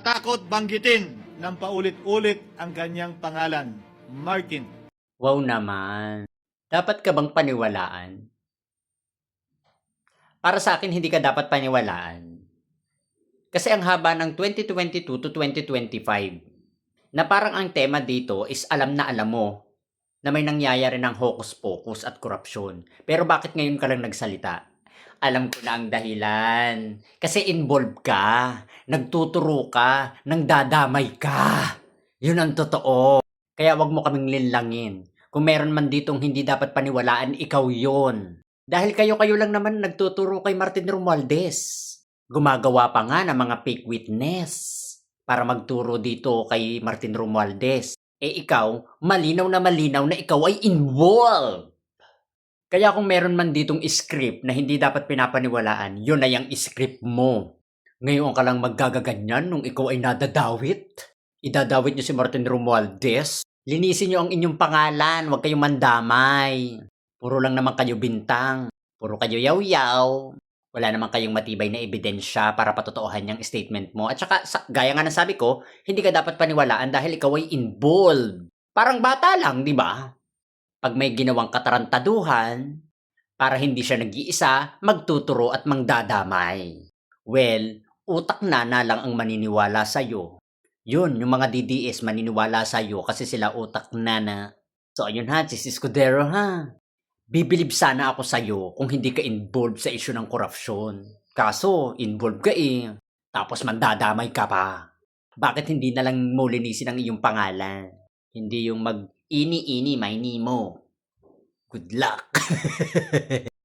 natatakot banggitin ng paulit-ulit ang kanyang pangalan, Martin. Wow naman. Dapat ka bang paniwalaan? Para sa akin, hindi ka dapat paniwalaan. Kasi ang haba ng 2022 to 2025, na parang ang tema dito is alam na alam mo na may nangyayari ng hocus-pocus at korupsyon. Pero bakit ngayon ka lang nagsalita? Alam ko na ang dahilan. Kasi involved ka, nagtuturo ka, nang dadamay ka. Yun ang totoo. Kaya wag mo kaming linlangin. Kung meron man ditong hindi dapat paniwalaan, ikaw yon. Dahil kayo-kayo lang naman nagtuturo kay Martin Romualdez. Gumagawa pa nga ng mga fake witness para magturo dito kay Martin Romualdez. Eh ikaw, malinaw na malinaw na ikaw ay involved. Kaya kung meron man ditong script na hindi dapat pinapaniwalaan, yun na yung script mo. Ngayon ka lang maggagaganyan nung ikaw ay nadadawit. Idadawit niyo si Martin Romualdez. Linisin niyo ang inyong pangalan, huwag kayong mandamay. Puro lang naman kayo bintang. Puro kayo yaw-yaw. Wala naman kayong matibay na ebidensya para patotohan yung statement mo. At saka, sa, gaya nga ng sabi ko, hindi ka dapat paniwalaan dahil ikaw ay involved. Parang bata lang, di ba? Pag may ginawang katarantaduhan, para hindi siya nag-iisa, magtuturo at mangdadamay. Well, utak na na lang ang maniniwala sa'yo. Yun, yung mga DDS maniniwala sa'yo kasi sila utak na na. So ayun ha, si Escudero ha. Bibilib sana ako sa'yo kung hindi ka involved sa issue ng korupsyon. Kaso, involved ka eh. Tapos mandadamay ka pa. Bakit hindi na lang mo linisin ang iyong pangalan? Hindi yung mag ini-ini may mo. Good luck.